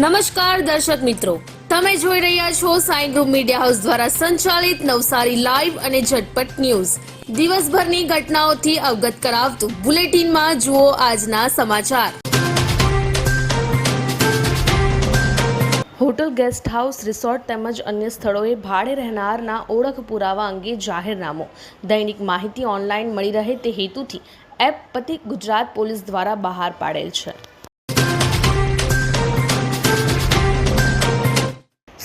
નમસ્કાર દર્શક મિત્રો. તમે જોઈ રહ્યા છો સાઈ ગ્રુપ મીડિયા હાઉસ દ્વારા સંચાલિત નવસારી લાઈવ અને ઝટપટ ન્યૂઝ. દિવસભરની ઘટનાઓથી અવગત કરાવતું બુલેટિનમાં જુઓ આજના સમાચાર. હોટલ ગેસ્ટ હાઉસ, રિસોર્ટ તેમજ અન્ય સ્થળોએ ભાડે રહેનારના ઓળખ પુરાવા અંગે જાહેરનામું. દૈનિક માહિતી ઓનલાઈન મળી રહે તે હેતુથી એપ પતિ ગુજરાત પોલીસ દ્વારા બહાર પાડેલ છે.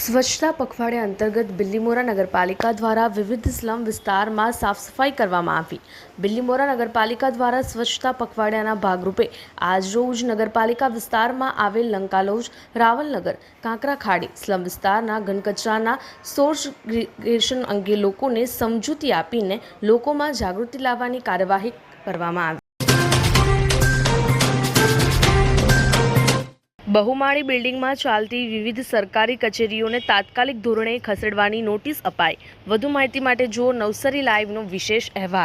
સ્વચ્છતા પખવાડિયા અંતર્ગત બિલ્લીમોરા નગરપાલિકા દ્વારા વિવિધ સ્લમ વિસ્તારમાં સાફ સફાઈ કરવામાં આવી. બિલ્લીમોરા નગરપાલિકા દ્વારા સ્વચ્છતા પખવાડિયાના ભાગરૂપે આજરોજ નગરપાલિકા વિસ્તારમાં આવેલ લંકાલોજ, રાવલનગર કાંકરા ખાડી સ્લમ વિસ્તારના ઘનકચરાના સોર્સ ગ્રેશન અંગે લોકોને સમજૂતી આપીને લોકોમાં જાગૃતિ લાવવાની કાર્યવાહી કરવામાં આવી. બહુમાળી બિલ્ડિંગમાં ચાલતી વિવિધ સરકારી કચેરીઓને તાત્કાલિક ધોરણે ખસેડવાની નોટિસ અપાઈ. વધુ માહિતી માટે જુઓ નવસારી લાઈવનો વિશેષ અહેવાલ.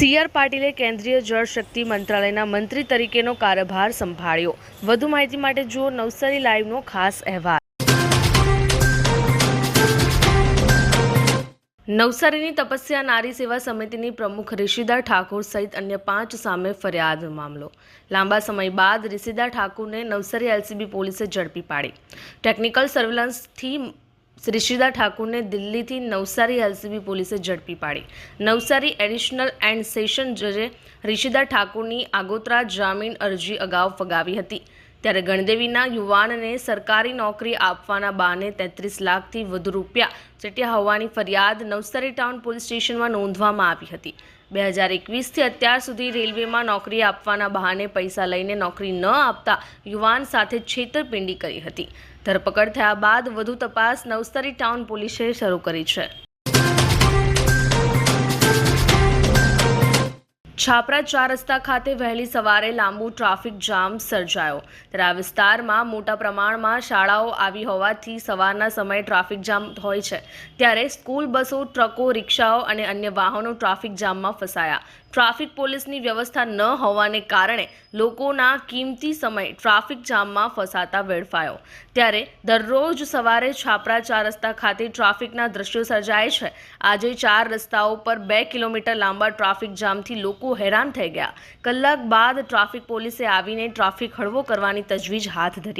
સી આર પાટીલે કેન્દ્રીય જળ શક્તિ મંત્રાલયના મંત્રી તરીકેનો કાર્યભાર સંભાળ્યો. વધુ માહિતી માટે જુઓ નવસારી લાઈવનો ખાસ અહેવાલ. નવસારીની તપસ્યા નારી સેવા સમિતિની પ્રમુખ ઋષિદા ઠાકોર સહિત અન્ય પાંચ સામે ફરિયાદ મામલો. લાંબા સમય બાદ ઋષિદા ઠાકુરને નવસારી એલસીબી પોલીસે ઝડપી પાડી. ટેકનિકલ સર્વેલન્સથી રિશિદા ઠાકુરને દિલ્હીથી નવસારી એલસીબી પોલીસે ઝડપી પાડી. નવસારી એડિશનલ એન્ડ સેશન જજે રિશિદા ઠાકુરની આગોતરા જામીન અરજી અગાઉ ફગાવી હતી. ત્યારે ગણદેવીના યુવાનને સરકારી નોકરી આપવાના બહાને તેત્રીસ લાખથી વધુ રૂપિયા ચટ્યા હોવાની ફરિયાદ નવસારી ટાઉન પોલીસ સ્ટેશનમાં નોંધવામાં આવી હતી. બે હજાર એકવીસથી અત્યાર સુધી રેલવેમાં નોકરી આપવાના બહાને પૈસા લઈને નોકરી ન આપતા યુવાન સાથે છેતરપિંડી કરી હતી. ધરપકડ થયા બાદ વધુ તપાસ નવસારી ટાઉન પોલીસે શરૂ કરી છે. છાપરા ચાર રસ્તા ખાતે વહેલી સવારે લાંબુ ટ્રાફિક જામ સર્જાયો. ત્યારે આ વિસ્તારમાં મોટા પ્રમાણમાં શાળાઓ આવી હોવાથી સવારના સમયે ટ્રાફિક જામ હોય છે. ત્યારે સ્કૂલ બસો, ટ્રકો, રિક્ષાઓ અને અન્ય વાહનો ટ્રાફિક જામમાં ફસાયા. ટ્રાફિક પોલીસની વ્યવસ્થા ન હોવાને કારણે લોકોના કિંમતી સમય ટ્રાફિક જામમાં ફસાતા વેડફાયો. ત્યારે દરરોજ સવારે છાપરા ચાર રસ્તા ખાતે ટ્રાફિકના દ્રશ્યો સર્જાય છે. આજે ચાર રસ્તાઓ પર બે કિલોમીટર લાંબા ટ્રાફિક જામથી લોકો હેરાન થઈ ગયા. કલાક બાદ ટ્રાફિક પોલીસે આવીને ટ્રાફિક હળવો કરવાની તજવીજ હાથ ધરી.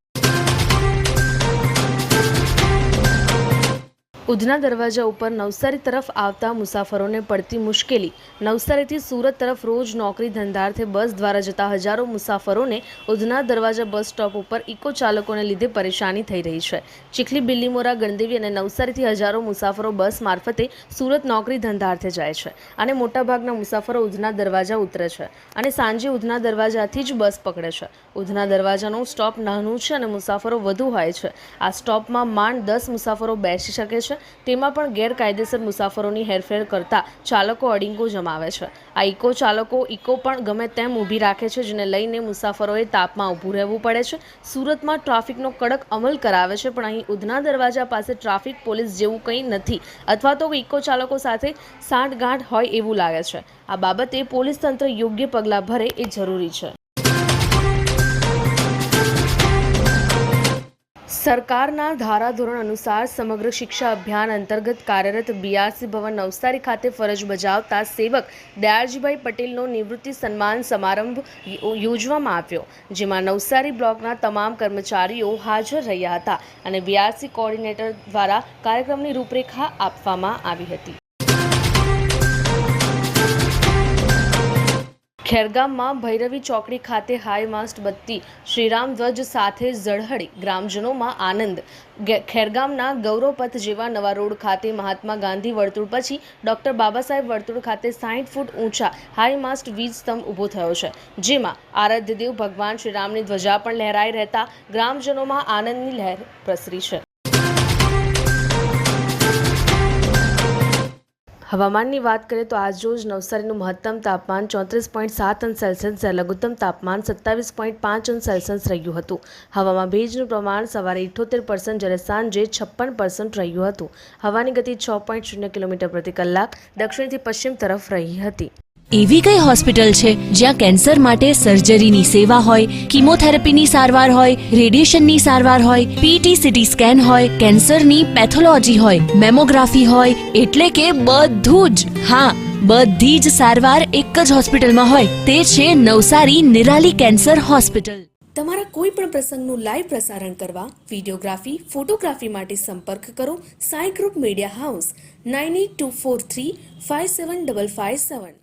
ઉધના દરવાજા ઉપર નવસારી તરફ આવતા મુસાફરોને પડતી મુશ્કેલી. નવસારીથી સુરત તરફ રોજ નોકરી ધંધાર્થે બસ દ્વારા જતા હજારો મુસાફરોને ઉધના દરવાજા બસ સ્ટોપ ઉપર ઇકો ચાલકોને લીધે પરેશાની થઈ રહી છે. ચીખલી બિલ્લીમોરા ગણદેવી અને નવસારીથી હજારો મુસાફરો બસ મારફતે સુરત નોકરી ધંધાર્થે જાય છે અને મોટાભાગના મુસાફરો ઉધના દરવાજા ઉતરે છે અને સાંજે ઉધના દરવાજાથી જ બસ પકડે છે. ઉધના દરવાજાનું સ્ટોપ નાનું છે અને મુસાફરો વધુ હોય છે. આ સ્ટોપમાં માંડ દસ મુસાફરો બેસી શકે છે તેમાં પણ ગેરકાયદેસર મુસાફરોની હેરફેર કરતા ચાલકો અડીંગો જમાવે છે. આ ઇકો ચાલકો ઇકો પણ ગમે તેમ ઊભી રાખે છે, જેને લઈને મુસાફરોએ તાપમાં ઊભું રહેવું પડે છે. સુરતમાં ટ્રાફિકનો કડક અમલ કરાવે છે, પણ અહીં ઉધના દરવાજા પાસે ટ્રાફિક પોલીસ જેવું કંઈ નથી. અથવા તો ઇકો ચાલકો સાથે સાંઠગાંઠ હોય એવું લાગે છે. આ બાબતે પોલીસ તંત્ર યોગ્ય પગલાં ભરે એ જરૂરી છે. સરકારના ધારાધોરણ અનુસાર સમગ્ર શિક્ષા અભિયાન અંતર્ગત કાર્યરત બીઆરસી ભવન નવસારી ખાતે ફરજ બજાવતા સેવક દયાળજીભાઈ પટેલનો નિવૃત્તિ સન્માન સમારંભ યોજવામાં આવ્યો, જેમાં નવસારી બ્લોકના તમામ કર્મચારીઓ હાજર રહ્યા હતા અને બીઆરસી કોર્ડિનેટર દ્વારા કાર્યક્રમની રૂપરેખા આપવામાં આવી હતી. ખેરગામમાં ભૈરવી ચોકડી ખાતે હાઈ માસ્ટ બત્તી શ્રીરામ ધ્વજ સાથે ઝળહળી. ગ્રામજનોમાં આનંદ. ખેરગામના ગૌરવપથ જેવા નવા રોડ ખાતે મહાત્મા ગાંધી વર્તુળ પછી ડોક્ટર બાબા સાહેબ વર્તુળ ખાતે સાઠ ફૂટ ઊંચા હાઈ માસ્ટ વીજ સ્તંભ ઊભો થયો છે. જેમાં આરાધ્યદેવ ભગવાન શ્રીરામની ધ્વજા પણ લહેરાઈ રહેતા ગ્રામજનોમાં આનંદની લહેર પ્રસરી છે. હવામાનની વાત કરીએ તો આજરોજ નવસારીનું મહત્તમ તાપમાન ચોત્રીસ પોઈન્ટ સાત અંશ સેલ્સિયસ જ્યારે લઘુત્તમ તાપમાન સત્તાવીસ પોઈન્ટ પાંચ અંશ સેલ્સિયસ રહ્યું હતું. હવામાં ભેજનું પ્રમાણ સવારે ઇઠોતેર પર્સન્ટ જ્યારે સાંજે છપ્પન પર્સન્ટ રહ્યું હતું. હવાની ગતિ છ પોઈન્ટ શૂન્ય કિલોમીટર પ્રતિ કલાક, દક્ષિણથી પશ્ચિમ તરફ રહી હતી. એવી કઈ હોસ્પિટલ છે જ્યાં કેન્સર માટે સર્જરીની સેવા હોય, કિમોથેરાપીની સારવાર હોય, રેડિયેશનની સારવાર હોય પીટી સીટી સ્કેન હોય, કેન્સરની પેથોલોજી હોય, મેમોગ્રાફી હોય, એટલે કે બધું જ. હા, બધી જ સારવાર એક જ હોસ્પિટલમાં હોય, તે છે નવસારી નિરાલી કેન્સર હોસ્પિટલ. તમારા કોઈ પણ પ્રસંગનું લાઈવ પ્રસારણ કરવા વિડીયોગ્રાફી, ફોટોગ્રાફી માટે સંપર્ક કરો Sai group media house, nine eight two four three five seven double five seven.